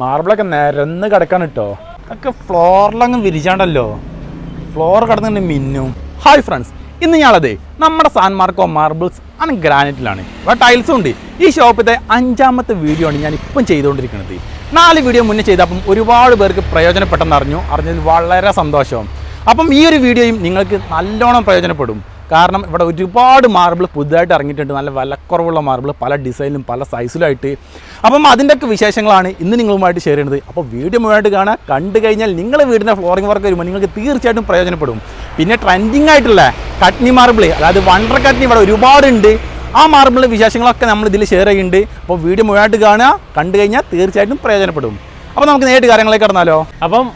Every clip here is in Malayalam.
മാർബിളൊക്കെ നിരന്ന് കിടക്കാൻ കേട്ടോ ഒക്കെ ഫ്ലോറിലങ്ങ് വിരിച്ചാണ്ടല്ലോ. ഫ്ലോർ കിടന്നിട്ട് മിന്നും. ഹായ് ഫ്രണ്ട്സ് ഇന്ന് ഞാളത് നമ്മുടെ സാൻ മാർക്കോ മാർബിൾസ് ആണ് ഗ്രാനൈറ്റിലാണ് ഇവിടെ ടൈൽസും ഉണ്ട്. ഈ ഷോപ്പിലെ അഞ്ചാമത്തെ വീഡിയോ ആണ് ഞാൻ ഇപ്പം ചെയ്തുകൊണ്ടിരിക്കുന്നത്. നാല് വീഡിയോ മുന്നേ ചെയ്തപ്പം ഒരുപാട് പേർക്ക് പ്രയോജനപ്പെട്ടെന്ന് അറിഞ്ഞു. അറിഞ്ഞതിൽ വളരെ സന്തോഷം. അപ്പം ഈ ഒരു വീഡിയോയും നിങ്ങൾക്ക് നല്ലോണം പ്രയോജനപ്പെടും. കാരണം ഇവിടെ ഒരുപാട് മാർബിൾ പുതുതായിട്ട് ഇറങ്ങിയിട്ടുണ്ട്. നല്ല വിലക്കുറവുള്ള മാർബിൾ പല ഡിസൈനിലും പല സൈസിലായിട്ട് അപ്പം അതിന്റെയൊക്കെ വിശേഷങ്ങളാണ് ഇന്ന് നിങ്ങളുമായിട്ട് ഷെയർ ചെയ്യുന്നത്. അപ്പോൾ വീഡിയോ മുഴുവനായിട്ട് കാണുക. കണ്ടു കഴിഞ്ഞാൽ നിങ്ങളുടെ വീടിന്റെ ഫ്ലോറിംഗ് വർക്ക് വരുമ്പോൾ നിങ്ങൾക്ക് തീർച്ചയായിട്ടും പ്രയോജനപ്പെടും. പിന്നെ ട്രെൻഡിങ് ആയിട്ടുള്ള കട്നി മാർബിൾ അതായത് വണ്ടർ കട്നി ഇവിടെ ഒരുപാടുണ്ട്. ആ മാർബിളിന്റെ വിശേഷങ്ങളൊക്കെ നമ്മൾ ഇതിൽ ഷെയർ ചെയ്യുന്നുണ്ട്. അപ്പോൾ വീഡിയോ മുഴുവനായിട്ട് കാണുക. കണ്ടു കഴിഞ്ഞാൽ തീർച്ചയായിട്ടും പ്രയോജനപ്പെടും. അപ്പോൾ നമുക്ക് നേരിട്ട് കാര്യങ്ങളിലേക്ക് കടന്നാലോ? അപ്പം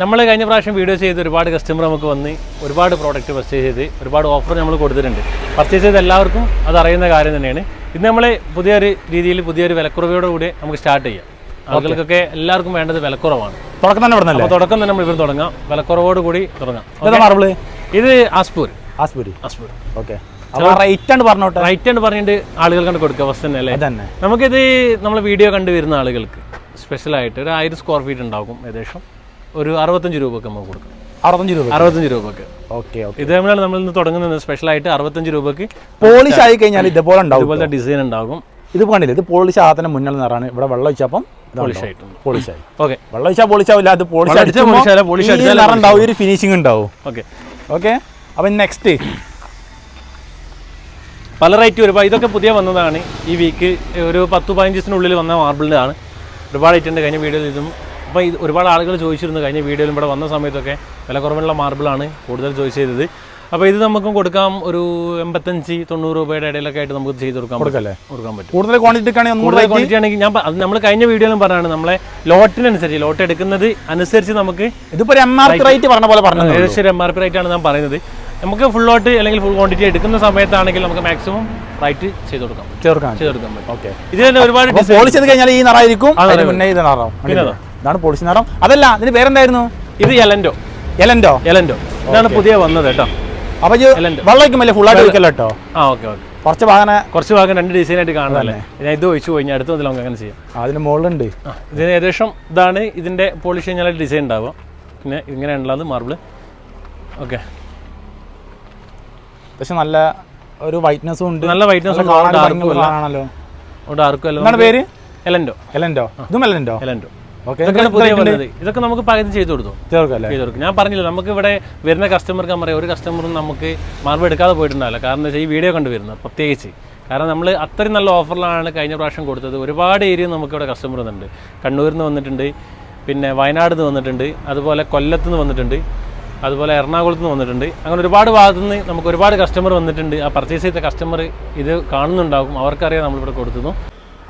നമ്മൾ കഴിഞ്ഞ പ്രാവശ്യം വീഡിയോ ചെയ്ത് ഒരുപാട് കസ്റ്റമർ നമുക്ക് വന്ന് ഒരുപാട് പ്രോഡക്റ്റ് പർച്ചേസ് ചെയ്ത് ഒരുപാട് ഓഫർ നമ്മൾ കൊടുത്തിട്ടുണ്ട്. പർച്ചേസ് ചെയ്ത് എല്ലാവർക്കും അത് അറിയുന്ന കാര്യം തന്നെയാണ്. ഇന്ന് നമ്മൾ പുതിയൊരു രീതിയിൽ പുതിയൊരു വിലക്കുറവയോടുകൂടി നമുക്ക് സ്റ്റാർട്ട് ചെയ്യാം. ആളുകൾക്കൊക്കെ എല്ലാവർക്കും വേണ്ടത് വിലക്കുറവാണ്. തുടക്കം തന്നെ തുടങ്ങാം തുടക്കം തന്നെ നമ്മൾ ഇവിടെ തുടങ്ങാം. വിലക്കുറവോടുകൂടി തുടങ്ങാം ഇതാ ആസ്പൂർ ആസ്പൂരി ആസ്പൂർ ഓക്കെ റേറ്റ് ആണ് പറഞ്ഞോട്ടെ? റൈറ്റ് ആണ് പറഞ്ഞിട്ട് ആളുകൾക്ക് കണ്ട് കൊടുക്കുക ഫസ്റ്റ് തന്നെ അല്ലേ? തന്നെ നമുക്കിത് നമ്മൾ വീഡിയോ കണ്ടു വരുന്ന ആളുകൾക്ക് സ്പെഷ്യലായിട്ട് ഒരു ആയിരം സ്ക്വയർ ഫീറ്റ് ഉണ്ടാകും ഏകദേശം. ഒരു അറുപത്തഞ്ച് രൂപക്ക് നമുക്ക് കൊടുക്കാം. അറുപത്തഞ്ച് രൂപ അറുപത്തഞ്ച് രൂപക്ക്. Okay okay. ഇത് തമ്മിലാണ് നമ്മൾ ഇന്ന് തുടങ്ങുന്നത് സ്പെഷ്യൽ ആയിട്ട് അറുപത്തഞ്ച് രൂപക്ക് പോളിഷ് ആയി കഴിഞ്ഞാൽ ഇതുപോലെ ഉണ്ടാവും ഇതുപോലത്തെ ഡിസൈൻ ഉണ്ടാകും. ഇത് കാണില്ല ഇത് പോളിഷ് ആകത്തിന് മുന്നിൽ നിറാണ് ഇവിടെ വെള്ളം ഒഴിച്ചപ്പം പോളിഷ് ആയിട്ടുണ്ട്. പോളിഷ് ആയി. ഓക്കെ. വെള്ളം ഒഴിച്ചാൽ പോളിഷ് ആവില്ല. അത് പോളിഷ് അടിച്ചാൽ പോളിഷ് അടിച്ചാലേ ഉണ്ടാവും. ഒരു ഫിനിഷിംഗ് ഉണ്ടാവും. ഓക്കെ. ഓക്കെ? അപ്പം നെക്സ്റ്റ് പല റേറ്റ് ഒരുപാട് ഇതൊക്കെ പുതിയ വന്നതാണ് ഈ വീക്ക് ഒരു പത്ത് പതിനഞ്ച് ദിവസത്തിനുള്ളിൽ വന്ന മാർബിളിന്റെ ആണ് ഒരുപാട് ഐറ്റം ഉണ്ട്. കഴിഞ്ഞ വീഡിയോയിൽ ഇതും അപ്പോൾ ഇത് ഒരുപാട് ആളുകൾ ചോദിച്ചിരുന്നു കഴിഞ്ഞ വീഡിയോയിലും ഇവിടെ വന്ന സമയത്തൊക്കെ വില കുറവുള്ള മാർബിളാണ് കൂടുതൽ ചോയ്സ് ചെയ്തത്. അപ്പോൾ ഇത് നമുക്ക് കൊടുക്കാം ഒരു എൺപത്തഞ്ച് തൊണ്ണൂറ് രൂപയുടെ ഇടയിലൊക്കെ ആയിട്ട് നമുക്ക് ചെയ്ത് കൊടുക്കാൻ കൊടുക്കല്ലേ കൊടുക്കാൻ പറ്റും. കൂടുതൽ ക്വാണ്ടിറ്റി കൂടുതൽ ക്വാണ്ടിറ്റി ആണെങ്കിൽ ഞാൻ അത് നമ്മൾ കഴിഞ്ഞ വീഡിയോയിലും പറഞ്ഞാണ് നമ്മളെ ലോട്ടിനനുസരിച്ച് ലോട്ട് എടുക്കുന്നത് അനുസരിച്ച് നമുക്ക് ഇതിപ്പോൾ എം ആർ പി റേറ്റ് പറഞ്ഞ പോലെ പറഞ്ഞത് ഏകദേശം ഒരു എം ആർ പി റേറ്റ് ആണ് ഞാൻ പറയുന്നത്. നമുക്ക് ഫുൾ ലോട്ട് അല്ലെങ്കിൽ ഫുൾ ക്വാണ്ടിറ്റി എടുക്കുന്ന സമയത്താണെങ്കിൽ നമുക്ക് മാക്സിമം റൈറ്റ് ചെയ്ത് കൊടുക്കാം. ചെയ്ത് കൊടുക്കാൻ പറ്റും. ഓക്കെ ഇത് തന്നെ ഒരുപാട് പോളിസി കഴിഞ്ഞാൽ ഈ നിറായിരിക്കും പിന്നെ. ഇതാണ് പോളിഷ് നിറം അതല്ല ഇതിന് പേരെന്തായിരുന്നു? ഇത് എലൻഡോ എലൻഡോ എലൻഡോ ഇതാണ് പുതിയ വന്നത് കേട്ടോ. അപ്പൊ ഫുള്ളായിട്ട് ഫുൾ ആയിട്ട് ഒഴിക്കല്ലോ കേട്ടോ? ആ ഓക്കെ ഓക്കെ കുറച്ച് ഭാഗം കുറച്ച് ഭാഗം രണ്ട് ഡിസൈൻ ആയിട്ട് കാണാനല്ലേ ഞാൻ ഇത് ഒഴിച്ചു കഴിഞ്ഞാൽ അടുത്ത് മുതൽ നമുക്ക് അങ്ങനെ ചെയ്യാം. അതിന് മുകളിലുണ്ട്. ഇതിന് ഏകദേശം ഇതാണ് ഇതിന്റെ പോളിഷ് കഴിഞ്ഞാൽ ഡിസൈൻ ഉണ്ടാവുക. പിന്നെ ഇങ്ങനെ ഉള്ളത് മാർബിൾ ഓക്കെ പക്ഷെ നല്ല ഒരു വൈറ്റ്നസ്സും ഉണ്ട്. നല്ല വൈറ്റ്നസ് ഉണ്ട് ആർക്കും ഭംഗിയുള്ള സാധനമാണല്ലോ ഡാർക്കും എന്താണ് എല്ലാം പേര്? എലൻഡോ എലൻഡോ ഇതും എലൻഡോ എലൻഡോ ഇതൊക്കെ നമുക്ക് പകുതി ചെയ്തു കൊടുത്തു. ചെയ്ത് കൊടുക്കും ഞാൻ പറഞ്ഞില്ല നമുക്ക് ഇവിടെ വരുന്ന കസ്റ്റമർക്ക് പറയാം ഒരു കസ്റ്റമറും നമുക്ക് മറുപടി എടുക്കാതെ പോയിട്ടുണ്ടാവില്ല. കാരണം എന്താ വെച്ചാൽ ഈ വീഡിയോ കണ്ടു വരുന്നത് പ്രത്യേകിച്ച്. കാരണം നമ്മൾ അത്രയും നല്ല ഓഫറിലാണ് കഴിഞ്ഞ പ്രാവശ്യം കൊടുത്തത്. ഒരുപാട് ഏരിയ നമുക്ക് ഇവിടെ കസ്റ്റമർ വന്നിട്ടുണ്ട്. കണ്ണൂരിൽ നിന്ന് വന്നിട്ടുണ്ട് പിന്നെ വയനാട് നിന്ന് വന്നിട്ടുണ്ട് അതുപോലെ കൊല്ലത്ത് നിന്ന് വന്നിട്ടുണ്ട് അതുപോലെ എറണാകുളത്ത് നിന്ന് വന്നിട്ടുണ്ട്. അങ്ങനെ ഒരുപാട് ഭാഗത്തു നിന്ന് നമുക്ക് ഒരുപാട് കസ്റ്റമർ വന്നിട്ടുണ്ട്. ആ പർച്ചേസ് ചെയ്ത കസ്റ്റമർ ഇത് കാണുന്നുണ്ടാകും അവർക്കറിയാം നമ്മളിവിടെ കൊടുത്തതു.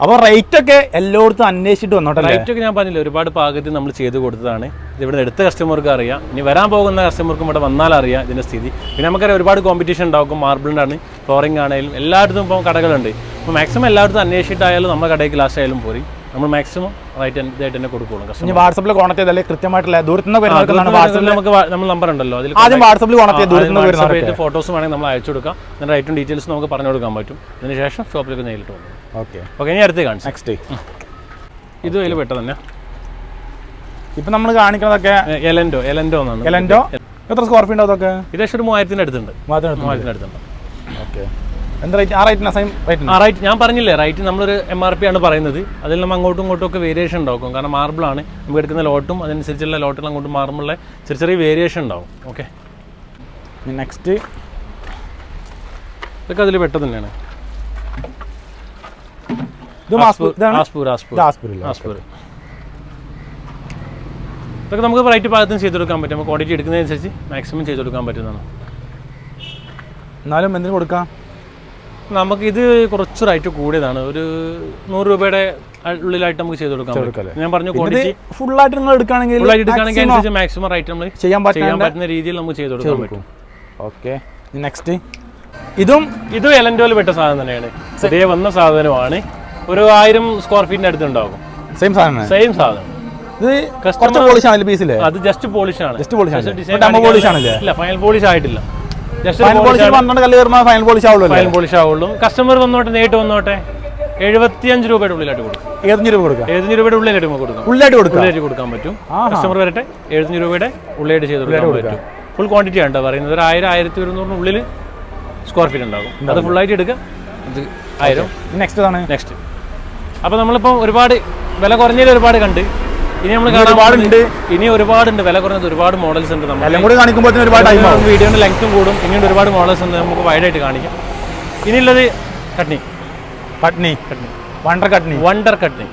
അപ്പൊ റേറ്റ് ഒക്കെ എല്ലായിടത്തും അന്വേഷിച്ചിട്ട് വന്നോട്ടെ റേറ്റ് ഒക്കെ ഞാൻ പറഞ്ഞില്ല ഒരുപാട് പാകത്തിൽ നമ്മൾ ചെയ്തു കൊടുത്തതാണ്. ഇത് ഇവിടെ എടുത്ത കസ്റ്റമർക്ക് അറിയാം. ഇനി വരാൻ പോകുന്ന കസ്റ്റമർക്കും ഇവിടെ വന്നാൽ അറിയാം ഇതിന്റെ സ്ഥിതി. പിന്നെ നമുക്കറിയാം ഒരുപാട് കോമ്പറ്റീഷൻ ഉണ്ടാക്കും മാർബിളിന്റെ ആണ് ഫ്ലോറിംഗ് ആണെങ്കിലും എല്ലായിടത്തും ഇപ്പോൾ കടകളുണ്ട്. അപ്പോൾ മാക്സിമം എല്ലായിടത്തും അന്വേഷിച്ചിട്ടായാലും നമ്മുടെ കടയിൽ ലാസ്റ്റ് ആയാലും പോയി നമ്മൾ മാക്സിമം റൈറ്റ് ഇതായിട്ട് തന്നെ കൊടുക്കുള്ളൂ ഇനി വാട്സപ്പിൽ കോൺടാക്ട് ചെയ്താലേ കൃത്യമായിട്ടുള്ള ദൂരത്തുനിന്ന് വരുന്നവർക്ക് നമുക്ക് നമ്മൾ നമ്പർ ഉണ്ടല്ലോ. അതിൽ ആദ്യം വാട്സപ്പിൽ കോൺടാക്ട് ചെയ്ത് ദൂരത്തു നിന്ന് വരുന്നവർക്ക്. ഫോട്ടോസ് വേണമെങ്കിൽ നമ്മൾ അയച്ചു കൊടുക്കാം. റൈറ്റും ഡീറ്റെയിൽസ് നമുക്ക് പറഞ്ഞു കൊടുക്കാൻ പറ്റും. അതിനുശേഷം ഷോപ്പിലേക്ക് നേരിട്ട് പോകും ഓക്കെ. ഓക്കെ ഇനി അടുത്ത് കാണിച്ചു. നെക്സ്റ്റ് ഇത് അതിൽ പെട്ടത് തന്നെ ഇപ്പൊ നമ്മൾ കാണിക്കുന്നതൊക്കെ എലൻഡോ എലൻഡോ എന്നാണ്. എലൻഡോ? എത്ര സ്ക്വയർ ഫീറ്റ് അതൊക്കെ ഏകദേശം ഒരു മൂവായിരത്തിന്റെ അടുത്തുണ്ട്. മൂവായിരത്തിന്റെ അടുത്തുണ്ട്. ഓക്കെ എന്ത് റേറ്റ് ആ റേറ്റിന് സെയിം റേറ്റ് ആ റൈറ്റ് ഞാൻ പറഞ്ഞില്ലേ റൈറ്റ് നമ്മളൊരു എം ആർ പി ആണ് പറയുന്നത്. അതിൽ നമ്മൾ അങ്ങോട്ടും ഇങ്ങോട്ടും ഒക്കെ വേരിയേഷൻ ഉണ്ടാവും. കാരണം മാർബിൾ ആണ്. നമുക്ക് എടുക്കുന്ന ലോട്ടും അതിനനുസരിച്ചുള്ള ലോട്ടിൽ അങ്ങോട്ട് മാർബിളിലെ ചെറിയ ചെറിയ വേരിയേഷൻ ഉണ്ടാവും. ഓക്കെ നെക്സ്റ്റ് ഇതൊക്കെ അതിൽ പെട്ടത് തന്നെയാണ് ഇത് മാസ്പൂർ ഇതാണ് ആസ്പൂർ ആസ്പൂർ ഇത് ആസ്പൂരില്ല ആസ്പൂർ ഇതൊക്കെ നമുക്ക് റൈറ്റ് ഭാഗത്തും ചെയ്ത് കൊടുക്കാൻ പറ്റും. ക്വാണ്ടിറ്റി എടുക്കുന്നതനുസരിച്ച് മാക്സിമം ചെയ്ത് കൊടുക്കാൻ പറ്റുന്നതാണ്. എന്നാലും എന്തിനു കൊടുക്കാം? നമുക്ക് ഇത് കുറച്ച് റൈറ്റ് കൂടിയതാണ്. ഒരു നൂറ് രൂപയുടെ ഉള്ളിലായിട്ട് നമുക്ക് ചെയ്ത് കൊടുക്കാം ഞാൻ പറഞ്ഞു ക്വാണ്ടിറ്റി ഫുൾ ആയിട്ട് നിങ്ങൾ എടുക്കുകയാണെങ്കിൽ ഫുള്ളായിട്ട് എടുക്കുകയാണെങ്കിൽ അനുസരിച്ച് മാക്സിമം റൈറ്റ് നമ്മൾ ചെയ്യാൻ പറ്റുന്ന രീതിയിൽ നമുക്ക് ചെയ്ത് കൊടുക്കാൻ പറ്റും. ഓക്കെ നെക്സ്റ്റ് ഇതും ഇതും എലൻഡോയിൽ പെട്ട സാധനം തന്നെയാണ്. ഇതേ വന്ന സാധനമാണ്. ഒരു ആയിരം സ്ക്വയർ ഫീറ്റിന്റെ അടുത്ത് ഉണ്ടാകും സെയിം സാധനം സെയിം സാധനം. ഇത് കുറച്ച് പോളിഷ് ആണ് പീസിലെ അത് ജസ്റ്റ് പോളിഷ് ആണ്. ജസ്റ്റ് പോളിഷ് ആണ്. പോളിഷ് ആണല്ലേ? ഇല്ല ഫൈനൽ പോളിഷ് ആയിട്ടില്ല. ഫൈനൽ പോളിഷ് പന്ത്രണ്ട് കല്ല് കയറുമ്പോൾ ഫൈനൽ പോളിഷ് ആവുള്ളൂ ഫൈനൽ പോളിഷ് ആവുള്ളൂ. കസ്റ്റമർ വന്നോട്ടെ നേരിട്ട് വന്നോട്ടെ എഴുപത്തിയഞ്ച് രൂപയുടെ ഉള്ളിലായിട്ട് കൊടുക്കും. എഴുപത്തഞ്ച് രൂപ കൊടുക്കാം എഴുപത്തഞ്ച് രൂപയുടെ ഉള്ളിലായിട്ട് കൊടുക്കാം. ഉള്ളിലായിട്ട് കൊടുക്കുക? ഉള്ളിലായിട്ട് കൊടുക്കാൻ പറ്റും. കസ്റ്റമർ വരട്ടെ എഴുപത്തഞ്ച് രൂപയുടെ ഉള്ളിലായിട്ട് ചെയ്ത് കൊടുക്കാൻ പറ്റും. ഫുൾ ക്വാണ്ടിറ്റി ആണ് പറയുന്നത്. ഒരു ആയിരം ആയിരത്തി ഒരുന്നൂറിന് ഉള്ളിൽ സ്ക്വയർ ഫീറ്റ് ഉണ്ടാകും. അത് ഫുള്ളായിട്ട് എടുക്കുക. ആയിരം. നെക്സ്റ്റ് ആണ് നെക്സ്റ്റ് അപ്പോൾ നമ്മളിപ്പോൾ ഒരുപാട് വില കുറഞ്ഞതിൽ ഒരുപാട് കണ്ട്. ഇനി നമ്മൾ ഒരുപാടുണ്ട്. ഇനി ഒരുപാടുണ്ട്. വില കുറഞ്ഞത് ഒരുപാട് മോഡൽസ് ഉണ്ട് നമ്മൾ എല്ലാം കൂടി കാണിക്കുമ്പോൾ ഒരുപാട് ടൈം വീഡിയോന്റെ ലെങ്ത്തും കൂടും. ഇനിയുണ്ട് ഒരുപാട് മോഡൽസ് ഉണ്ട്. നമുക്ക് വൈഡ് ആയിട്ട് കാണിക്കാം. ഇനിയുള്ളത് കട്നി. കട്നി. വണ്ടർ കട്നി. വണ്ടർ കട്നി.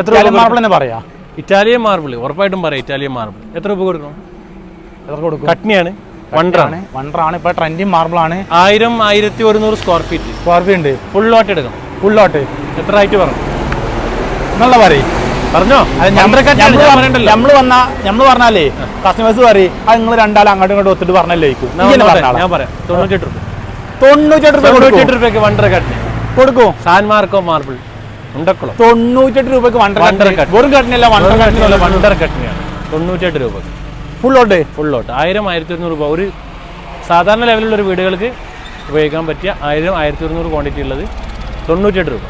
എത്ര മാർബിൾ തന്നെ പറയാ. ഇറ്റാലിയൻ മാർബിൾ ഉറപ്പായിട്ടും പറയാം ഇറ്റാലിയൻ മാർബിൾ എത്ര രൂപ കൊടുക്കണം? എത്ര കൊടുക്കും? കട്നിയാണ്. വണ്ടറാണ് വണ്ടറാണ് ഇപ്പൊ ട്രെൻഡിങ് മാർബിൾ ആണ്. ആയിരം ആയിരത്തി ഒരുന്നൂറ് സ്ക്വയർ ഫീറ്റ് സ്ക്വയർ ഫീറ്റ് ഉണ്ട്. ഫുൾ ലോട്ട് എടുക്കണം. ഫുള്ളോട്ട് എത്ര ആയിട്ട് പറഞ്ഞു? എന്നുള്ള പറയും. പറഞ്ഞോ? നമ്മൾ വന്ന നമ്മൾ പറഞ്ഞാലേ കസ്റ്റമേഴ്സ് പറയും അത് നിങ്ങൾ രണ്ടാളും അങ്ങോട്ടും ഇങ്ങോട്ടും ഒത്തിട്ട് പറഞ്ഞല്ലേ. ഞാൻ പറയാം, തൊണ്ണൂറ്റെട്ട് രൂപ തൊണ്ണൂറ്റെട്ട് കൊടുക്കും. തൊണ്ണൂറ്റെട്ട് രൂപയ്ക്ക് വണ്ടർ കട്ടിന്. കൊടുക്കും. San Marco marble. ഉണ്ടക്കുളം. തൊണ്ണൂറ്റെട്ട് രൂപയ്ക്ക് വണ്ടർ വണ്ടർ കട്നി കട്ടിനല്ല വണ്ടർ കട്നി വണ്ടർ കട്നിയാണ് തൊണ്ണൂറ്റെട്ട് രൂപ ഫുള്ളോട്ട്. ഫുൾ ലോട്ട് ആയിരം ആയിരത്തി ഒരുന്നൂറ് രൂപ. ഒരു സാധാരണ ലെവലിലുള്ള ഒരു വീടുകൾക്ക് ഉപയോഗിക്കാൻ പറ്റിയ ആയിരം ആയിരത്തി ഒരുന്നൂറ് ക്വാണ്ടിറ്റി ഉള്ളത് തൊണ്ണൂറ്റെട്ട് രൂപ.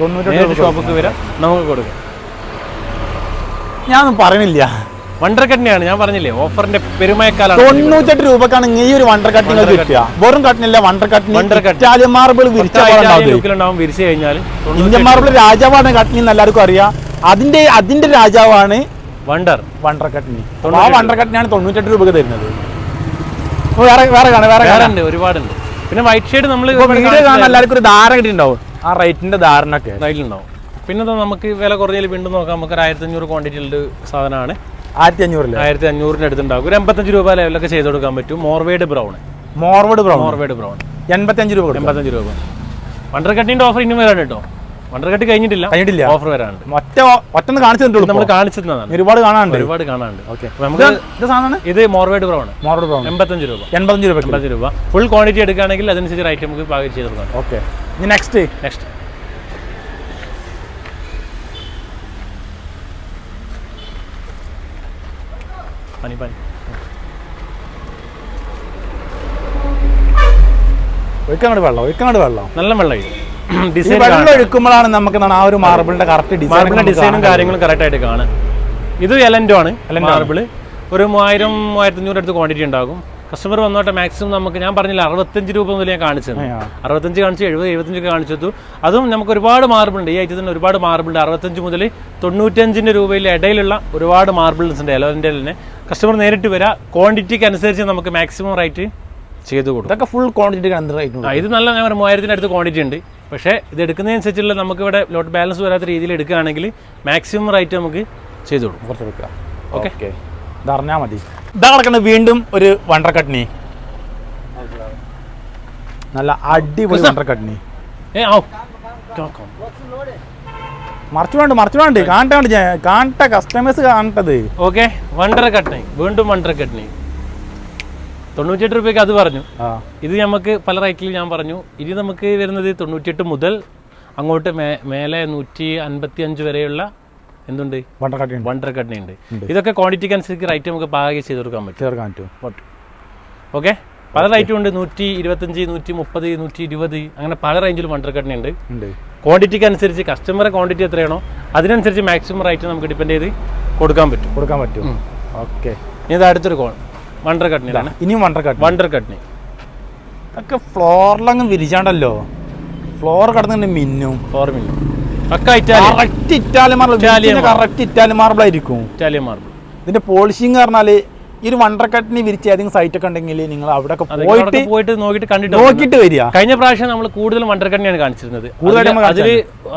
തൊണ്ണൂറ്റെട്ട് ഷോപ്പിൽ വരാം നമുക്ക് കൊടുക്കാം. ഞാനൊന്നും പറയണില്ല വണ്ടർ ഞാൻ പറഞ്ഞില്ലേ ഓഫറിന്റെ പെരുമയക്കാലാണ് തൊണ്ണൂറ്റെട്ട് രൂപക്കാണ് ഈ ഒരു വണ്ടർ വണ്ടർ കിട്ടുക. വെറും കട്ടിനില്ല വണ്ടർ കട്ടിന് വണ്ടർ കട്നി. മാർബിൾ വിരിച്ചുണ്ടാവും വിരിച്ചു കഴിഞ്ഞാൽ ഇന്ത്യൻ മാർബിൾ രാജാവാണ് കട്ടിനി എന്ന് എല്ലാവർക്കും അറിയാം. അതിന്റെ അതിന്റെ രാജാവാണ് വണ്ടർ. വണ്ടർ കട്ടിനി ആ വണ്ടർ കട്ടിനാണ് തൊണ്ണൂറ്റെട്ട് രൂപക്ക് തരുന്നത്. വേറെ വേറെ കാണാം വേറെ ഒരുപാടുണ്ട്. പിന്നെ വൈറ്റ് ഷെയ്ഡ് നമ്മൾ വീഡിയോ എല്ലാവർക്കും ഒരു ധാരണ കിട്ടിയിട്ടുണ്ടാവും. ആ റേറ്റിന്റെ ധാരണ ഒക്കെ ഉണ്ടാവും പിന്നെ നമുക്ക് വില കുറഞ്ഞതിൽ വീണ്ടും നോക്കാം. നമുക്ക് ഒരു ആയിരത്തി അഞ്ഞൂറ് ക്വാണ്ടിറ്റിയിലുള്ള സാധനമാണ്. ആയിരത്തി അഞ്ഞൂറ് ആയിരത്തി അഞ്ഞൂറിന് അടുത്തുണ്ടാവും ഒരു എൺപത്തഞ്ച് രൂപ ലെവലൊക്കെ ചെയ്ത് കൊടുക്കാൻ പറ്റും. Morwad brown Morwad brown Morwad brown എൺപത്തി അഞ്ച് രൂപ എൺപത്തഞ്ച് രൂപ. വണ്ടർ കട്ടിന്റെ ഓഫർ ഇനിയും വരാണ് കേട്ടോ വണ്ടർ കട്ട് കഴിഞ്ഞിട്ടില്ല. കഴിഞ്ഞിട്ടില്ല. ഓഫർ വരാനുണ്ട്. ഒറ്റ ഒറ്റന്ന് കാണിച്ചു തന്നിട്ടുള്ളൂ നമ്മൾ കാണിച്ചിരുന്നതാണ് ഒരുപാട് കാണാനുണ്ട്. ഒരുപാട് കാണാനുണ്ട്. ഓക്കെ. നമുക്ക് ഇത് സാധനമാണ്? ഇത് മോർവേഡ് ബ്രോ ആണ്. മോർവേഡ് ബ്രൗൺ എൺപത്തഞ്ച് രൂപ. എൺപത്തഞ്ച് രൂപ എൺപത്തഞ്ച് രൂപ. ഫുൾ ക്വാണ്ടിറ്റി എടുക്കുകയാണെങ്കിൽ അതനുസരിച്ച് റേറ്റ് നമുക്ക് പാകം ചെയ്ത് കൊടുക്കാം. ഓക്കെ. ഇനി നെക്സ്റ്റ് നെക്സ്റ്റ് പനി പനി. ഒഴുക്കങ്ങോട്ട് വെള്ളം ഒഴുക്കങ്ങോട്ട് വെള്ളം. നല്ല വെള്ളം ഡിസൈൻ വെള്ളം ഒഴുക്കുമ്പോഴാണ് നമുക്ക് ആ ഒരു മാർബിളിന്റെ കറക്റ്റ് ഡിസൈൻ ഡിസൈനും കാര്യങ്ങളും കറക്റ്റ് ആയിട്ട് കാണാം. ഇത് എലന്റോ ആണ് മാർബിൾ ഒരു മൂവായിരം മൂവായിരത്തി അഞ്ഞൂറ് അടുത്ത് ക്വാണ്ടിറ്റി ഉണ്ടാകും. കസ്റ്റമർ വന്നോട്ടെ മാക്സിമം നമുക്ക് ഞാൻ പറഞ്ഞില്ല അറുപത്തഞ്ച് രൂപ മുതൽ ഞാൻ കാണിച്ചത്. അറുപത്തഞ്ച് കാണിച്ചു എഴുപത് എഴുപത്തഞ്ചൊക്കെ കാണിച്ചു അതും നമുക്ക് ഒരുപാട് മാർബിൾ ഉണ്ട്. ഈ ഐറ്റത്തിന് ഒരുപാട് മാർബിൾ ഉണ്ട്. അറുപത്തഞ്ച് മുതൽ തൊണ്ണൂറ്റഞ്ചിന്റെ രൂപയിൽ ഇടയിലുള്ള ഒരുപാട് മാർബിൾസ് ഉണ്ട് എലവന്റെ തന്നെ കസ്റ്റമർ നേരിട്ട് വരാം. ക്വാണ്ടിറ്റിക്ക് അനുസരിച്ച് നമുക്ക് മാക്സിമം റേറ്റ് ചെയ്തു കൊടുക്കും. ഇതൊക്കെ ഫുൾ ക്വാണ്ടിറ്റി ഇത് നല്ല ഞാൻ മൂവായിരത്തിന്റെ അടുത്ത് ക്വാണ്ടിറ്റി ഉണ്ട്. പക്ഷേ ഇത് എടുക്കുന്നതനുസരിച്ചുള്ള നമുക്കിവിടെ ലോട്ട് ബാലൻസ് വരാത്ത രീതിയിൽ എടുക്കുകയാണെങ്കിൽ മാക്സിമം റൈറ്റ് നമുക്ക് ചെയ്തു കൊടുക്കും. കുറച്ച് എടുക്കുക ഓക്കെ ഇതറിഞ്ഞാൽ മതി. ഇതാ കിടക്കുന്നത് വീണ്ടും ഒരു വണ്ടർ കട്ട്നി നല്ല അടിപൊളി വണ്ടർ കട്ട്നി ഏ ആ മറച്ചു വേണ്ട മറച്ചു വേണ്ട കാണട്ടെ കാണട്ടെ കസ്റ്റമേഴ്സ് കാണട്ടത് ഓക്കെ വണ്ടർ കട്ട്നി വീണ്ടും വണ്ടർ കട്നി തൊണ്ണൂറ്റെട്ട് രൂപയ്ക്ക് അത് പറഞ്ഞു. ഇത് നമുക്ക് പല റേറ്റിൽ ഞാൻ പറഞ്ഞു. ഇനി നമുക്ക് വരുന്നത് തൊണ്ണൂറ്റിയെട്ട് മുതൽ അങ്ങോട്ട് മേലെ നൂറ്റി അൻപത്തി അഞ്ച് വരെയുള്ള എന്തുണ്ട്? വണ്ടർ കട്നി ഉണ്ട്. വണ്ടർ കട്നി ഉണ്ട് ഇതൊക്കെ ക്വാണ്ടിറ്റിക്ക് അനുസരിച്ച് റൈറ്റ് നമുക്ക് പാകം ചെയ്ത് കൊടുക്കാൻ പറ്റും. ചേർക്കാൻ പറ്റും. ഓക്കെ പല റേറ്റും ഉണ്ട് നൂറ്റി ഇരുപത്തഞ്ച് നൂറ്റി മുപ്പത് നൂറ്റി ഇരുപത് അങ്ങനെ പല റേഞ്ചിലും വണ്ടർ കട്നി ഉണ്ട്. ഉണ്ട് ക്വാണ്ടിറ്റിക്ക് അനുസരിച്ച് കസ്റ്റമറെ ക്വാണ്ടിറ്റി എത്രയാണോ അതിനനുസരിച്ച് മാക്സിമം റൈറ്റ് നമുക്ക് ഡിപ്പെൻഡ് ചെയ്ത് കൊടുക്കാൻ പറ്റും. കൊടുക്കാൻ പറ്റും. ഓക്കെ ഇനി അടുത്തൊരു കോൺ വണ്ടർ കട്നിയിലാണ് ഇനിയും വണ്ടർ കട്നി. വണ്ടർ കട്നി. ഇതൊക്കെ ഫ്ലോറിലങ്ങ് വിരിച്ചാണ്ടല്ലോ. ഫ്ലോർ കടന്നിട്ട് മിന്നും. ഫ്ലോർ മിന്നും. Italian. Correct Italian marble. Correct Italian marble. ആയിരിക്കും ഇറ്റാലിയൻ മാർബിൾ. ഇതിന്റെ പോളിഷിങ് പറഞ്ഞാൽ ഈ ഒരു വണ്ടർ കട്ടിന് വിരിച്ച് ഏതെങ്കിലും സൈറ്റ് ഒക്കെ ഉണ്ടെങ്കിൽ നിങ്ങൾ അവിടെ പോയിട്ട് പോയിട്ട് നോക്കിയിട്ട് കണ്ടിട്ട് നോക്കിയിട്ട് വരിക. കഴിഞ്ഞ പ്രാവശ്യം നമ്മൾ കൂടുതൽ വണ്ടർ കണ്ണിയാണ് കാണിച്ചിരുന്നത്. അതിൽ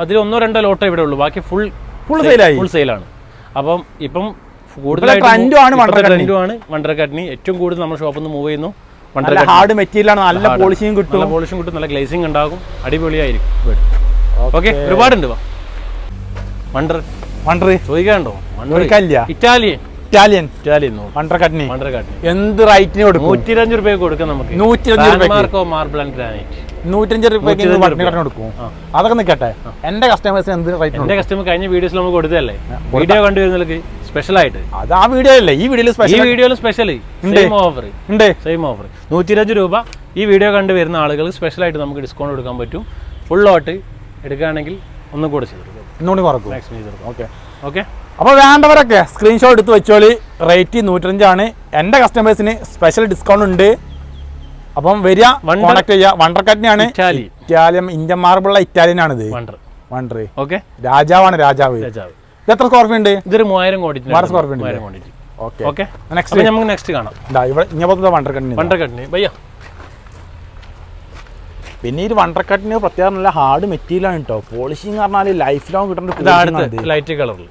അതിൽ ഒന്നോ രണ്ടോ ലോട്ടോ ഇവിടെ ഉള്ളൂ. ബാക്കി ഫുൾ ഫുൾ സെയിൽ ആയി. ഫുൾ സെയിലാണ് അപ്പം ഇപ്പം ആണ് വണ്ടർ കട്നി ഏറ്റവും കൂടുതൽ നമ്മുടെ ഷോപ്പിൽ നിന്ന് മൂവ് ചെയ്യുന്നു. ഹാർഡ് മെറ്റീരിയൽ ആണ് നല്ല പോളിഷിംഗ് കിട്ടും. നല്ല പോളിഷും കിട്ടും നല്ല ഗ്ലേസിംഗ് ഉണ്ടാകും. അടിപൊളിയായിരിക്കും വീട്. ഓക്കെ ഒരുപാടുണ്ട് wonder wonder ചോദിക്കാണ്ടോ. Italian Italian Italian wonder Katni wonder Katni എന്ത് റൈറ്റിന് കൊടുക്കും? നൂറ്റി ഇരുപഞ്ച് രൂപയ്ക്ക് കൊടുക്കാം നമുക്ക്. നൂറ്റി ഇരുപത് മാർക്കോ മാർബിൾ ആൻഡ് ഗ്രാനൈറ്റ് നൂറ്റഞ്ച് രൂപയ്ക്ക് കൊടുക്കും? അതൊക്കെ നിൽക്കട്ടെ എന്റെ കസ്റ്റമേഴ്സ് എന്ത് റേറ്റിന് എന്റെ കസ്റ്റമർ കഴിഞ്ഞ വീഡിയോസിൽ നമുക്ക് കൊടുത്തതല്ലേ? വീഡിയോ കണ്ടുവരുന്നവർക്ക് സ്പെഷ്യൽ ആയിട്ട്. അത് ആ വീഡിയോ അല്ലേ? ഈ വീഡിയോയിൽ സ്പെഷ്യൽ ഈ വീഡിയോയിൽ സ്പെഷ്യൽ സെയിം ഓഫർ ഉണ്ട്. സെയിം ഓഫർ നൂറ്റി ഇരുപത് രൂപ. ഈ വീഡിയോ കണ്ട് വരുന്ന ആളുകൾ സ്പെഷ്യൽ ആയിട്ട് നമുക്ക് ഡിസ്കൗണ്ട് കൊടുക്കാൻ പറ്റും. ഫുൾ ലോട്ട് എടുക്കുകയാണെങ്കിൽ ഒന്നും കൂടെ ചെയ്ത് കൊടുക്കും. ഇന്നുകൂടി കുറക്കും. മാക്സിമം ചെയ്ത് കൊടുക്കും. ഓക്കെ ഓക്കെ അപ്പോൾ വേണ്ടവരൊക്കെ സ്ക്രീൻഷോട്ട് എടുത്ത് വെച്ചോളി. റേറ്റ് നൂറ്റഞ്ചാണ് എന്റെ കസ്റ്റമേഴ്സിന് സ്പെഷ്യൽ ഡിസ്കൗണ്ട് ഉണ്ട്. അപ്പം വരിക വണ്ടർ- കോൺടാക്ട് ചെയ്യുക. വണ്ടർക്കറ്റിനാണ് ഇറ്റാലി ഇറ്റാലിയൻ ഇന്ത്യൻ മാർബിളുള്ള ഇറ്റാലിയൻ ആണിത്. വണ്ടർ വണ്ടർ ഓക്കെ രാജാവാണ് രാജാവ്. രാജാവ്. എത്ര സ്ക്വയർ ഫീറ്റ് ഉണ്ട്? ഇതൊരു മൂവായിരം ക്വാണ്ടിറ്റി മൂവായിരം square feet മൂവായിരം ക്വാണ്ടിറ്റി ഓക്കെ ഓക്കെ നെക്സ്റ്റ് അപ്പോൾ നമുക്ക് നെക്സ്റ്റ് കാണാം. ഇവിടെ ഇങ്ങനെ വണ്ടർക്കട്ടിന് വണ്ടർ കട്ടിന് ഭയ്യ പിന്നെ ഈ വണ്ടർക്കട്ടിന് പ്രത്യേകം നല്ല ഹാർഡ് മെറ്റീരിയൽ ആണ് കേട്ടോ പോളിഷിംഗ് പറഞ്ഞാൽ ലൈഫ് ലോങ് കിട്ടുന്ന ലൈറ്റ് കളറിൽ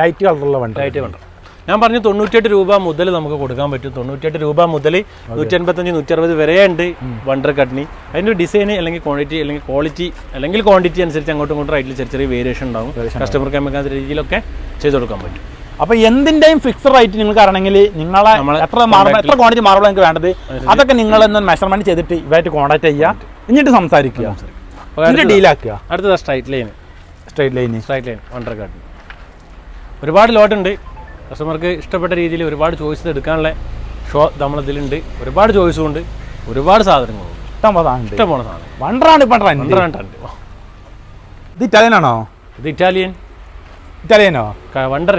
ലൈറ്റ് കളറുള്ള വണ്ടർ ലൈറ്റ് വണ്ടർ ഞാൻ പറഞ്ഞു തൊണ്ണൂറ്റെട്ട് രൂപ മുതൽ നമുക്ക് കൊടുക്കാൻ പറ്റും. തൊണ്ണൂറ്റെട്ട് രൂപ മുതൽ നൂറ്റി അൻപത്തഞ്ച് നൂറ്റി അറുപത് വരെ ഉണ്ട് വണ്ടർ കട്ടിനി അതിന്റെ ഡിസൈന് അല്ലെങ്കിൽ ക്വാണ്ടിറ്റി അല്ലെങ്കിൽ ക്വാളിറ്റി അല്ലെങ്കിൽ ക്വാണ്ടിറ്റി അനുസരിച്ച് അങ്ങോട്ടും ഇങ്ങോട്ടും റൈറ്റിൽ ചെറിയ ചെറിയ വേരിയേഷൻ ഉണ്ടാകും കസ്റ്റമർക്ക് നമുക്ക് രീതിയിലൊക്കെ ചെയ്ത് കൊടുക്കാൻ പറ്റും. അപ്പൊ എന്തിന്റെയും ഫിക്സഡ് റേറ്റ് നിങ്ങൾക്ക് ആണെങ്കിൽ നിങ്ങളെ എത്ര മാർബിൾ എത്ര ക്വാണ്ടിറ്റി മാർബിൾ നിങ്ങൾക്ക് വേണ്ടത് അതൊക്കെ നിങ്ങൾ ഒന്ന് മെഷർമെന്റ് ചെയ്തിട്ട് ഇവരായിട്ട് കോൺടാക്ട് ചെയ്യുക. എന്നിട്ട് സംസാരിക്കുക. എന്നിട്ട് ഡീലാക്കുക അടുത്തത് straight line straight line straight line wonder card ഒരുപാട് ലോട്ട് ഉണ്ട്. കസ്റ്റമർക്ക് ഇഷ്ടപ്പെട്ട രീതിയിൽ ഒരുപാട് ചോയ്സ് എടുക്കാനുള്ള ഷോ നമ്മളിതിലുണ്ട്. ഒരുപാട് ചോയ്സും ഉണ്ട്. ഒരുപാട് സാധനങ്ങളുണ്ട് ഇഷ്ടം പോതാണ്ട് ഇഷ്ടം പോണ സാധനം. വണ്ടറാണ് ഇപ്പൊ ട്രെൻഡ്. കണ്ടുണ്ട് ഇത് ഇറ്റാലിയൻ ആണോ? ഇത് ഇറ്റാലിയൻ ഇറ്റാലിയനോ വണ്ടർ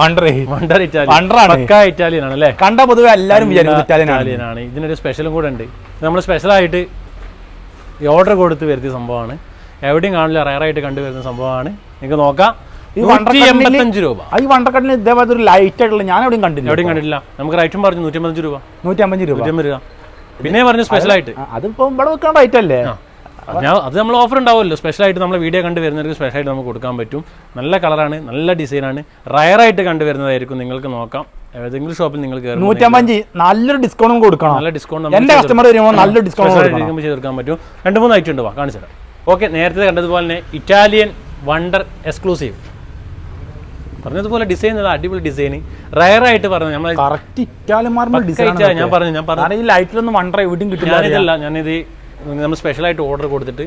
വണ്ടർ വണ്ടർ ഇറ്റാലിയൻ വണ്ടറാണ്. പക്കാ ഇറ്റാലിയൻ ആണ് അല്ലേ? കണ്ട പൊതുവെ എല്ലാവരും വിചാരിക്കും ഇറ്റാലിയൻ ഇറ്റാലിയൻ ആണ്. ഇതിനൊരു സ്പെഷ്യലും കൂടെ ഉണ്ട്. നമ്മൾ സ്പെഷ്യലായിട്ട് ഈ ഓർഡർ കൊടുത്ത് വരുത്തിയ സംഭവമാണ്. എവിടെയും കാണില്ല. റയറായിട്ട് കണ്ടുവരുന്ന സംഭവമാണ്. നിങ്ങൾക്ക് നോക്കാം. രൂപ. ഈ വണ്ടർക്കട്ടിന് ഇതേപോലത്തെ ഒരു ലൈറ്റ് ആയിട്ടുള്ള ഞാൻ എവിടെയും കണ്ടില്ല എവിടെയും കണ്ടിട്ടില്ല. നമുക്ക് റൈറ്റും പറഞ്ഞു നൂറ്റി രൂപ. നൂറ്റി രൂപ. നൂറ്റി രൂപ. പിന്നെ പറഞ്ഞു സ്പെഷ്യൽ ആയിട്ട്. അതിപ്പോ ഇവിടെ വെക്കാൻ റേറ്റ് അല്ലേ? ഞാൻ അത് നമ്മൾ ഓഫർ ഉണ്ടാവുമല്ലോ. സ്പെഷ്യലായിട്ട് നമ്മൾ വീഡിയോ കണ്ട് വരുന്നവർക്ക് സ്പെഷ്യലായിട്ട് നമുക്ക് കൊടുക്കാൻ പറ്റും. നല്ല കളറാണ് നല്ല ഡിസൈനാണ് റയറായിട്ട് കണ്ടുവരുന്നതായിരിക്കും നിങ്ങൾക്ക് നോക്കാം. ഏതെങ്കിലും ഷോപ്പിൽ നിങ്ങൾ കയറും നൂറ്റി നല്ലൊരു ഡിസ്കൗണ്ടും കൊടുക്കണം. നല്ല ഡിസ്കൗണ്ട് എന്റെ കസ്റ്റമർ വരുമ്പോൾ നല്ലൊരു ഡിസ്കൗണ്ട് ചെയ്തെടുക്കാൻ പറ്റും. രണ്ട് മൂന്ന് ഐറ്റം ഉണ്ട് വാ കാണിച്ചു തരാം. ഓക്കെ നേരത്തെ കണ്ടതുപോലെ തന്നെ ഇറ്റാലിയൻ വണ്ടർ എക്സ്ക്ലൂസീവ് പറഞ്ഞതുപോലെ ഡിസൈൻ അടിപൊളി ഡിസൈൻ റയറായിട്ട് പറഞ്ഞു നമ്മൾ കറക്റ്റ് മാർബിൾ ഡിസൈൻ ഞാൻ പറഞ്ഞു ഞാൻ പറഞ്ഞു. ഈ ലൈറ്റിലൊന്നും വണ്ടർ എവിടെയും കിട്ടില്ല ഞാനിതല്ല ഞാനിത് നമ്മൾ സ്പെഷ്യലായിട്ട് ഓർഡർ കൊടുത്തിട്ട്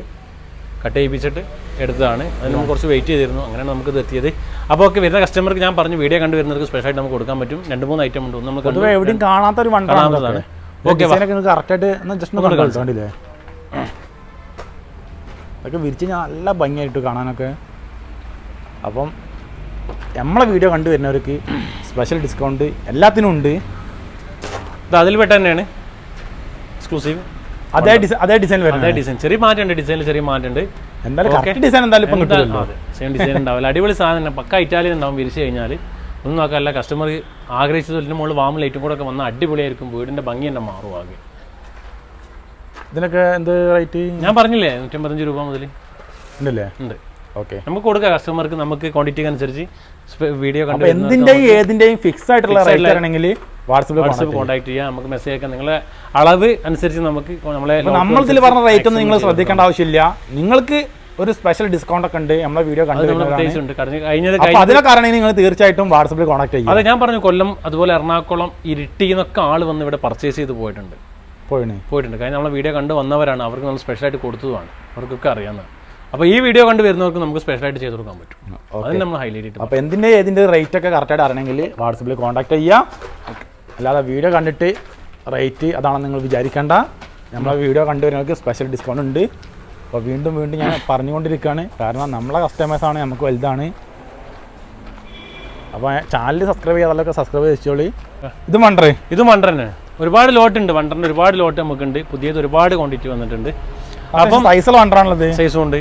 കട്ട് ചെയ്യിപ്പിച്ചിട്ട് എടുത്തതാണ്. അതിന് നമുക്ക് കുറച്ച് വെയിറ്റ് ചെയ്തിരുന്നു. അങ്ങനെയാണ് നമുക്ക് ഇത് എത്തിയത്. അപ്പോൾ ഒക്കെ വരുന്ന കസ്റ്റമർക്ക് ഞാൻ പറഞ്ഞു വീഡിയോ കണ്ടു വരുന്നവർക്ക് സ്പെഷ്യലായിട്ട് നമുക്ക് കൊടുക്കാൻ പറ്റും. രണ്ട് മൂന്ന് ഐറ്റം ഉണ്ട്. നമുക്ക് നമ്മൾ എവിടെയും കാണാത്ത ഒരു വണ്ടർ ആണ് ഓക്കെ ഡിസൈനൊക്കെ നിങ്ങൾക്ക് കറക്റ്റ് ആയിട്ട് ജസ്റ്റ് അതൊക്കെ വിരിച്ച് നല്ല ഭംഗിയായിട്ട് കാണാനൊക്കെ. അപ്പം നമ്മളെ വീഡിയോ കണ്ടു വരുന്നവർക്ക് സ്പെഷ്യൽ ഡിസ്കൗണ്ട് എല്ലാത്തിനും ഉണ്ട്. ഇത് അതിൽ പെട്ട തന്നെയാണ്. എക്സ്ക്ലൂസീവ് അതേ ഡിസൈൻ അതേ ഡിസൈൻ വരുന്നത്. അതേ ഡിസൈൻ ചെറിയ മാറ്റമുണ്ട് ഡിസൈനിൽ ചെറിയ മാറ്റമുണ്ട്. എന്തായാലും കറക്റ്റ് ഡിസൈൻ എന്തായാലും ഇപ്പം കിട്ടുമല്ലോ. സെയിം ഡിസൈൻ ഉണ്ടാവില്ല. അടിപൊളി സാധനം പക്ക ഇറ്റാലിയൻ ഉണ്ടാവും വിരിച്ചു കഴിഞ്ഞാൽ ഒന്നും നോക്കാല്ല കസ്റ്റമർ ആഗ്രഹിച്ചതിന് മുകളിൽ വാമ ലൈറ്റും കൂടെ ഒക്കെ വന്നാൽ അടിപൊളിയായിരിക്കും. വീടിന്റെ ഭംഗി തന്നെ മാറും ആകെ. ഇതിനൊക്കെ എന്ത് റേറ്റ് ഞാൻ പറഞ്ഞില്ലേ നൂറ്റമ്പത്തഞ്ച് രൂപ മുതൽ ഉണ്ടല്ലേ? ഉണ്ട്. ഓക്കെ നമുക്ക് കൊടുക്കാം കസ്റ്റമർക്ക് നമുക്ക് ക്വാണ്ടിറ്റി അനുസരിച്ച് വീഡിയോ കണ്ട് എന്തിന്റെയും ഏതിന്റെയും ഫിക്സ് ആയിട്ടുള്ള റേറ്റ് ആണെങ്കിൽ വാട്സപ്പിൽ വാട്സപ്പ് കോൺടാക്ട് ചെയ്യാം. നമുക്ക് മെസ്സേജ് അയക്കാം. നിങ്ങളെ അളവ് അനുസരിച്ച് നമുക്ക് നമ്മളെ നമ്മൾ ഇതിൽ പറഞ്ഞ റേറ്റ് ഒന്നും നിങ്ങൾ ശ്രദ്ധിക്കേണ്ട ആവശ്യമില്ല. നിങ്ങൾക്ക് ഒരു സ്പെഷ്യൽ ഡിസ്കൗണ്ട് ഒക്കെ ഉണ്ട്. നമ്മളെ വീഡിയോ കണ്ടു അതിനൊക്കെ അറിയണമെങ്കിൽ നിങ്ങൾ തീർച്ചയായിട്ടും വാട്സപ്പിൽ കോൺടാക്ട് ചെയ്യും അതെ ഞാൻ പറഞ്ഞു കൊല്ലം അതുപോലെ എറണാകുളം ഇരിട്ടി എന്നൊക്കെ ആൾ വന്ന് ഇവിടെ പർച്ചേസ് ചെയ്ത് പോയിട്ടുണ്ട്. പോയിട്ടുണ്ട്. കാരണം നമ്മളെ വീഡിയോ കണ്ട് വന്നവരാണ്. അവർക്ക് നമ്മൾ സ്പെഷ്യലായിട്ട് കൊടുത്തതുമാണ്. അവർക്കൊക്കെ അറിയാവുന്നതാണ്. അപ്പോൾ ഈ വീഡിയോ കണ്ട് വരുന്നവർക്ക് നമുക്ക് സ്പെഷ്യലായിട്ട് ചെയ്ത് കൊടുക്കാൻ പറ്റും. നമ്മൾ ഹൈലൈറ്റ് അപ്പൊ എന്തിന്റെ ഏതിന്റെ റേറ്റ് ഒക്കെ കറക്റ്റായിട്ട് അറിയണമെങ്കിൽ വാട്സപ്പിൽ കോൺടാക്ട് ചെയ്യുക അല്ലാതെ വീഡിയോ കണ്ടിട്ട് റേറ്റ് അതാണെന്ന് നിങ്ങൾ വിചാരിക്കേണ്ട. നമ്മളെ വീഡിയോ കണ്ടുവരുന്നവർക്ക് സ്പെഷ്യൽ ഡിസ്കൗണ്ട് ഉണ്ട്. അപ്പോൾ വീണ്ടും വീണ്ടും ഞാൻ പറഞ്ഞുകൊണ്ടിരിക്കുകയാണ്. കാരണം നമ്മളെ കസ്റ്റമേഴ്സ് ആണ് നമുക്ക് വലുതാണ്. അപ്പോൾ ചാനൽ സബ്സ്ക്രൈബ് ചെയ്യാതൊക്കെ സബ്സ്ക്രൈബ് ചെയ്തോളി. ഇത് മണ്ടേ ഇത് തന്നെ. ഒരുപാട് ലോട്ട് ഉണ്ട്. വണ്ടറിന് ഒരുപാട് ലോട്ട് നമുക്കുണ്ട്. പുതിയത് ഒരുപാട് ക്വാണ്ടിറ്റി വന്നിട്ടുണ്ട്. അപ്പം സൈസ് വണ്ടറാണുള്ളത് സൈസും ഉണ്ട്.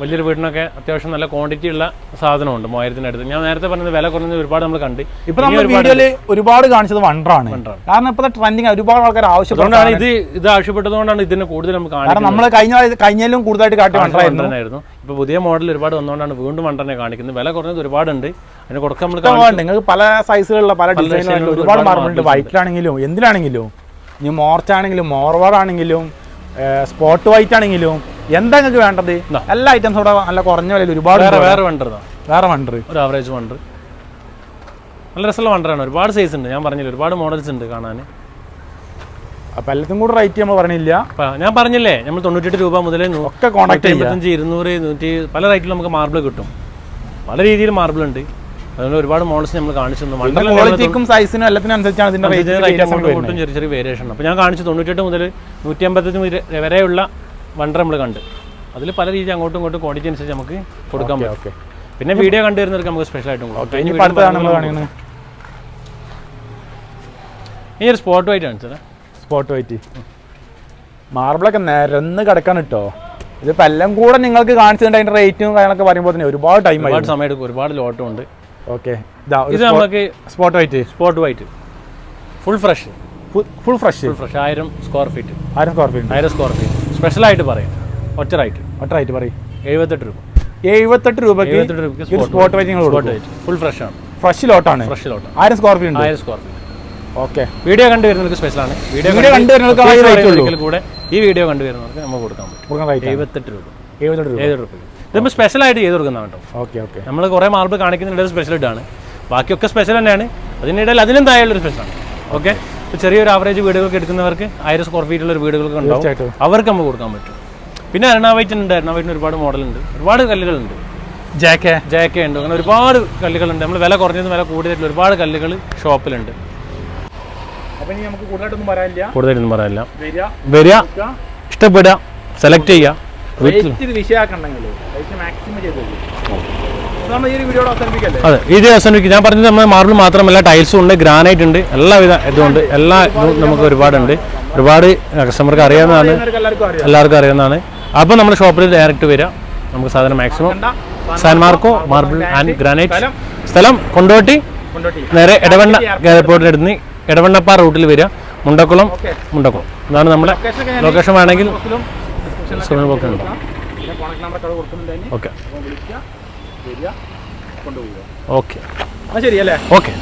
വലിയൊരു വീടിനൊക്കെ അത്യാവശ്യം നല്ല ക്വാണ്ടിറ്റി ഉള്ള സാധനമുണ്ട് മൂവായിരത്തിനടുത്ത്. അടുത്ത് ഞാൻ നേരത്തെ പറഞ്ഞത് വില കുറഞ്ഞത് ഒരുപാട് നമ്മൾ കണ്ട്. ഇപ്പൊ നമ്മൾ വീഡിയോയിൽ ഒരുപാട് കാണിച്ചത് വണ്ടറാണ്. കാരണം ഇപ്പോഴത്തെ ട്രെൻഡിങ് ഒരുപാട് ആൾക്കാർ ആവശ്യപ്പെട്ടതാണ് ഇത് ഇത് ആവശ്യപ്പെട്ടതുകൊണ്ടാണ് ഇതിനെ കൂടുതൽ നമുക്ക് കാരണം നമ്മൾ കഴിഞ്ഞ കഴിഞ്ഞാലും കൂടുതലായിട്ട് കാട്ടി വണ്ടറായിരുന്നു ഇപ്പൊ പുതിയ മോഡൽ ഒരുപാട് വന്നുകൊണ്ടാണ് വീണ്ടും വണ്ടറിനെ കാണിക്കുന്നത്. വില കുറഞ്ഞത് ഒരുപാടുണ്ട്. അതിന് കൊടുക്കാൻ നമ്മൾ നിങ്ങൾക്ക് പല സൈസുകളിലുള്ള പല ഡിസൈനുകളിലും ഒരുപാട് മാറുന്നുണ്ട് മാർബിളുണ്ട് വൈറ്റിലാണെങ്കിലും എന്തിലാണെങ്കിലും ഇനി മോർച്ചാണെങ്കിലും മോർവാഡ് ആണെങ്കിലും സ്പോട്ട് വൈറ്റ് ആണെങ്കിലും എന്താ നിങ്ങൾക്ക് വേണ്ടത്? എല്ലാ ഐറ്റംസ് ഇവിടെ നല്ല കുറഞ്ഞ വിലയിൽ ഒരുപാട് വേറെ വേറെ വണ്ടർ വേറെ വണ്ടർ ഒരു ആവറേജ് വണ്ടർ നല്ല രസമുള്ള വണ്ടറാണ് ഒരുപാട് സൈസ് ഉണ്ട്. ഞാൻ പറഞ്ഞില്ല ഒരുപാട് മോഡൽസ് ഉണ്ട് കാണാൻ. അപ്പൊ എല്ലാത്തും കൂടെ റേറ്റ് നമ്മൾ പറഞ്ഞില്ല ഞാൻ പറഞ്ഞില്ലേ നമ്മൾ തൊണ്ണൂറ്റെട്ട് രൂപ മുതൽ ഒക്കെ കോൺടാക്ട് എൺപത്തഞ്ച് ഇരുന്നൂറ് നൂറ്റി പല റേറ്റിൽ നമുക്ക് മാർബിൾ കിട്ടും. പല രീതിയിൽ മാർബിൾ ഉണ്ട്. അതുകൊണ്ട് ഒരുപാട് മോഡൽസ് നമ്മൾ കാണിച്ചു ക്വാളിറ്റിക്കും സൈസിനും എല്ലാത്തിനും അനുസരിച്ചാണ് ഇതിന്റെ റേറ്റ് ചെറിയ ചെറിയ വേരിയേഷൻ അപ്പോൾ ഞാൻ കാണിച്ചു തൊണ്ണൂറ്റെട്ട് മുതൽ നൂറ്റി അമ്പത്തഞ്ച് വരെയുള്ള വണ്ടർ നമ്മൾ കണ്ട്. അതിൽ പല രീതി അങ്ങോട്ടും ഇങ്ങോട്ടും ക്വാണ്ടിറ്റി അനുസരിച്ച് നമുക്ക് കൊടുക്കാൻ പറ്റും. ഓക്കെ പിന്നെ വീഡിയോ കണ്ടുവരുന്നവർക്ക് നമുക്ക് സ്പെഷ്യൽ ആയിട്ടും ഈ ഒരു സ്പോട്ട് വൈറ്റ് കാണിച്ചത് സ്പോട്ട് വൈറ്റ് മാർബിളൊക്കെ നിരന്ന് കിടക്കാൻ കിട്ടോ ഇതിപ്പോൾ എല്ലാം കൂടെ നിങ്ങൾക്ക് കാണിച്ചിട്ടുണ്ട് അതിന്റെ റേറ്റും കാര്യങ്ങളൊക്കെ പറയുമ്പോൾ തന്നെ ഒരുപാട് ടൈം ഒരുപാട് സമയം എടുക്കും ഒരുപാട് ലോട്ടും ഉണ്ട്. ഓക്കെ ഇതാ ഇത് നമുക്ക് spot white spot white full fresh full fresh full fresh ആയിരം സ്ക്വയർ ഫീറ്റ് ആയിരം സ്ക്വയർ ഫീറ്റ് ആയിരം സ്ക്വയർ ഫീറ്റ് സ്പെഷ്യലായിട്ട് പറയാം. ഒറ്റ റൈറ്റ്. ഒറ്റ റൈറ്റ് പറയും. എഴുപത്തെട്ട് രൂപ. എഴുപത്തെട്ട് രൂപയ്ക്ക് എഴുപത്തെട്ട് രൂപയ്ക്ക് സ്പോട്ട് വൈറ്റ് നിങ്ങൾ സ്പോട്ട് വൈറ്റ് ഫുൾ ഫ്രഷ് ആണ്. ഫ്രഷ് ലോട്ടാണ് ഫ്രഷ് ലോട്ട് ആയിരം സ്ക്വയർ ഫീറ്റ് ആയിരം സ്ക്വയർ ഫീറ്റ് ഓക്കെ വീഡിയോ കണ്ടുവരുന്നവർക്ക് സ്പെഷ്യലാണ് സ്പെഷ്യൽ കണ്ടുവരുന്നവർക്ക് വീഡിയോ കണ്ടു ഉള്ളൂ. കൂടെ ഈ വീഡിയോ കണ്ടുവരുന്നവർക്ക് നമുക്ക് കൊടുക്കാൻ പറ്റും. എഴുപത്തെട്ട് രൂപ. എഴുപത്തെട്ട് രൂപ. എഴുപത് രൂപ ഇതിപ്പോൾ സ്പെഷ്യലായിട്ട് ചെയ്ത് കൊടുക്കുന്നതാണ് കേട്ടോ. ഓക്കെ ഓക്കെ നമ്മൾ കുറേ മാർബിൾ കാണിക്കുന്നതിന്റെ സ്പെഷ്യൽ ഇട്ടാണ് ബാക്കിയൊക്കെ സ്പെഷ്യൽ തന്നെയാണ്. അതിനിടയിൽ അതിനും താഴെയുള്ളൊരു സ്പെഷ്യലാണ് ഓക്കെ ചെറിയൊരു ആവറേജ് വീടുകൾക്ക് എടുക്കുന്നവർക്ക് ആയിരം സ്ക്വയർ ഫീറ്റുള്ള ഒരു വീടുകൾക്ക് ഉണ്ടാവും. അവർക്ക് നമുക്ക് കൊടുക്കാൻ പറ്റും. പിന്നെ എറണാവൈറ്റ് ഉണ്ട്. എറണാവൈറ്റിന് ഒരുപാട് മോഡലുണ്ട്. ഒരുപാട് കല്ലുകളുണ്ട്. ജാക്കേ ജാക്ക ഉണ്ട്. അങ്ങനെ ഒരുപാട് കല്ലുകളുണ്ട്. നമ്മൾ വില കുറഞ്ഞത് വില കൂടിയതായിട്ടുള്ള ഒരുപാട് കല്ലുകൾ ഷോപ്പിലുണ്ട്. അപ്പം ഇനി നമുക്ക് കൂടുതലായിട്ടൊന്നും പറയാനില്ല. കൂടുതലൊന്നും പറയാനില്ല. വരിക. ഇഷ്ടപ്പെടുക. സെലക്ട് ചെയ്യുക. വീട്ടിൽ വിഷയമാക്കണ്ടെങ്കിൽ മാക്സിമം ചെയ്ത് അതെ ഇത് അവസാനിപ്പിക്കും. ഞാൻ പറഞ്ഞത് നമ്മൾ മാർബിൾ മാത്രമല്ല ടൈൽസും ഉണ്ട് ഗ്രാനൈറ്റ് ഉണ്ട് എല്ലാവിധ ഇതുണ്ട് എല്ലാ ഇതും നമുക്ക് ഒരുപാടുണ്ട്. ഒരുപാട് കസ്റ്റമർക്ക് അറിയാവുന്നതാണ്. എല്ലാവർക്കും അറിയാം. എല്ലാവർക്കും അറിയാവുന്നതാണ്. അപ്പോൾ നമ്മുടെ ഷോപ്പിൽ ഡയറക്റ്റ് വരാം നമുക്ക് സാധനം maximum San Marco marble and granite സ്ഥലം. കൊണ്ടോട്ടി. നേരെ ഇടവണ്ണ എയർപോർട്ടിന്റെ അടുത്ത് ഇടവണ്ണപ്പാറ റൂട്ടിൽ വരിക. മുണ്ടക്കുളം മുണ്ടക്കുളം. ഇതാണ് നമ്മുടെ ലൊക്കേഷൻ വേണമെങ്കിൽ ഡിസ്ക്രിപ്ഷനിൽ ഒക്കെ ഉണ്ട് പിന്നെ കോൺടാക്ട് നമ്പർ ഒക്കെ കൊടുക്കുന്നുണ്ടെങ്കിൽ ഓക്കെ വിളിക്കുക വരിക കൊണ്ടുപോവുക ഓക്കെ. ശരി അല്ലേ ഓക്കെ.